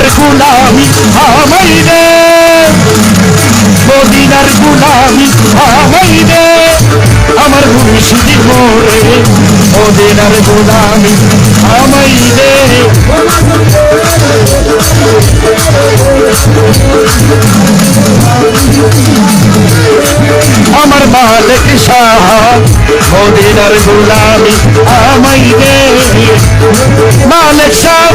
মদিনার গুলামি আমাই রে মদিনার গুলামি আমাই রে আমার মুর্শিদি মোরে মদিনার গুলামি আমাই রে আমার মালিক শাহ, মদিনার গুলামি আমাই রে মালিক শাহ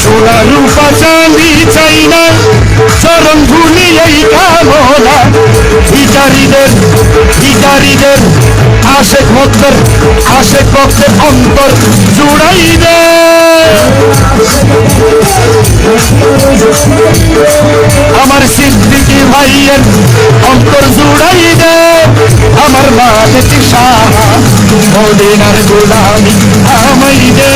সোনা রূপা চাঁদি চাই না, চরণ ধুলি এই কামনা। ভিকারীদের ভিকারীদের আশেক ভক্তের আশেক ভক্তের অন্তর জুড়াই দে। আমার সিদ্দিকি ভাইয়ের অন্তর জুড়াই দে। আমার মালিক শাহ মদিনার গোলামি আমাই দে।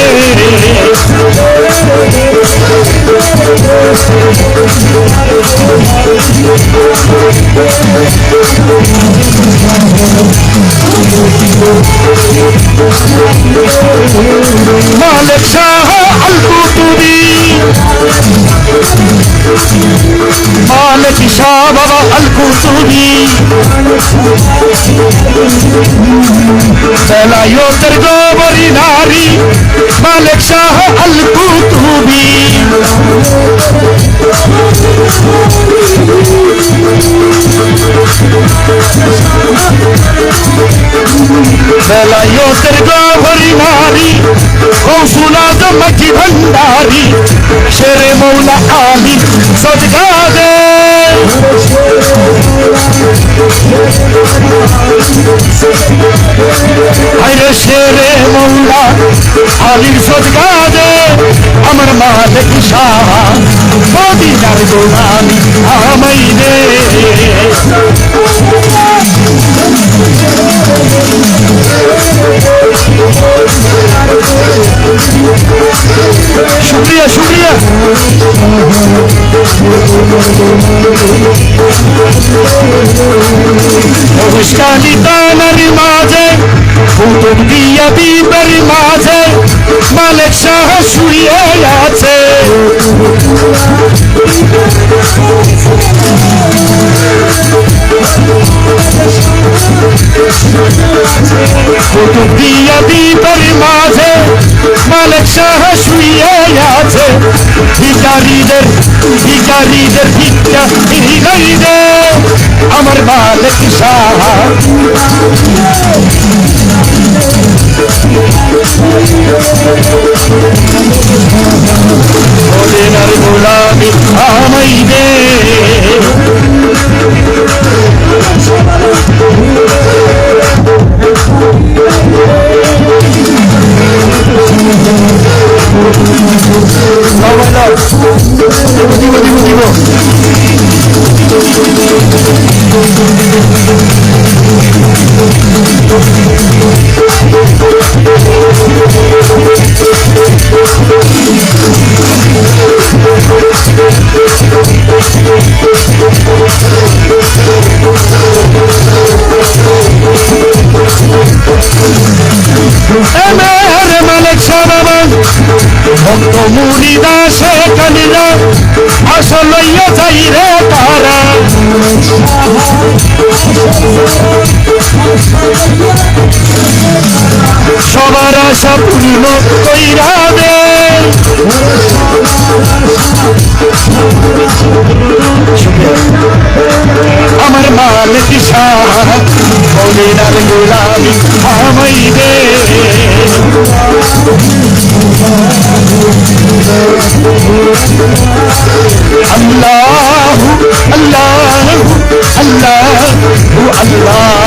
মালিক শাহ আল মালিক শাহ বাবা আল কুতুবি বেলায়তের গোবরি নারী মালিক শাহ আল কুতুবি বেলায়তের গোবরি নারী কৌশুলা জমকি ভণ্ডারি আরে শেরে মৌলা আলীর সদকা দে আমার মালিক শাহ মদিনার গোলামি মুস্কানি দানার মাঝে কুতুব দিয়া দিবের মাঝে, মালিক শাহ শুয়ে আছে। কুতুব দিয়া দিবের মাঝে, মালিক শাহ শুয়ে আছে। ভিকারীদের ভিকারীদের ভিক্ষা হৃদয় দে আমার মালিক শাহ মদিনার গোলামি আমাই দে। দিব দাসে কালিরা আসলইয়া যাই রে তারা সবার আশা পূর্ণ কইরা দে। আমার মালিক শাহ মদিনার গোলামি আমাই দে। আল্লাহ আল্লাহ Allah